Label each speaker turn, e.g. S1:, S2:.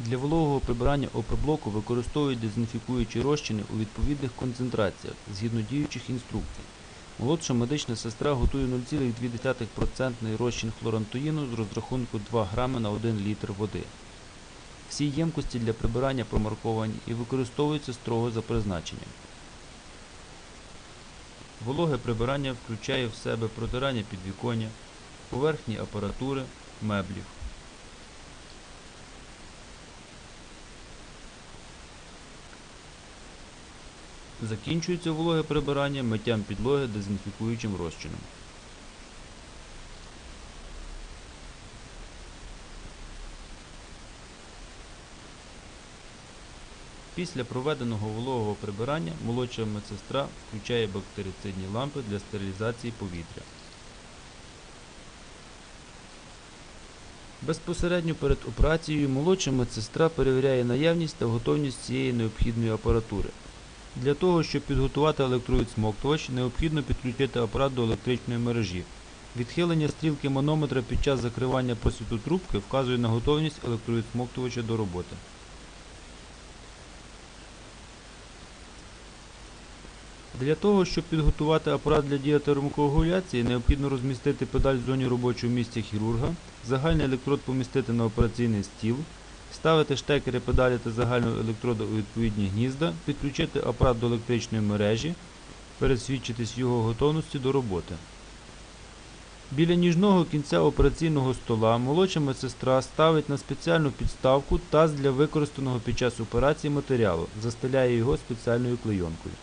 S1: Для вологого прибирання оприблоку використовують дезінфікуючі розчини у відповідних концентраціях згідно діючих інструкцій. Молодша медична сестра готує 0,2% розчин хлорантоїну з розрахунку 2 грами на 1 літр води. Всі ємкості для прибирання промарковані і використовуються строго за призначенням. Вологе прибирання включає в себе протирання підвіконня, поверхні апаратури, меблів. Закінчується вологе прибирання миттям підлоги дезінфікуючим розчином. Після проведеного вологого прибирання молодша медсестра включає бактерицидні лампи для стерилізації повітря. Безпосередньо перед операцією молодша медсестра перевіряє наявність та готовність цієї необхідної апаратури. Для того, щоб підготувати електровідсмоктувач, необхідно підключити апарат до електричної мережі. Відхилення стрілки манометра під час закривання просвіту трубки вказує на готовність електровідсмоктувача до роботи. Для того, щоб підготувати апарат для діатермокоагуляції, необхідно розмістити педаль в зоні робочого місця хірурга, загальний електрод помістити на операційний стіл, Ставити штекери педалі та загального електрода у відповідні гнізда, підключити апарат до електричної мережі, пересвідчитись його готовності до роботи. Біля ніжного кінця операційного стола молодша медсестра ставить на спеціальну підставку таз для використаного під час операції матеріалу, застеляє його спеціальною клейонкою.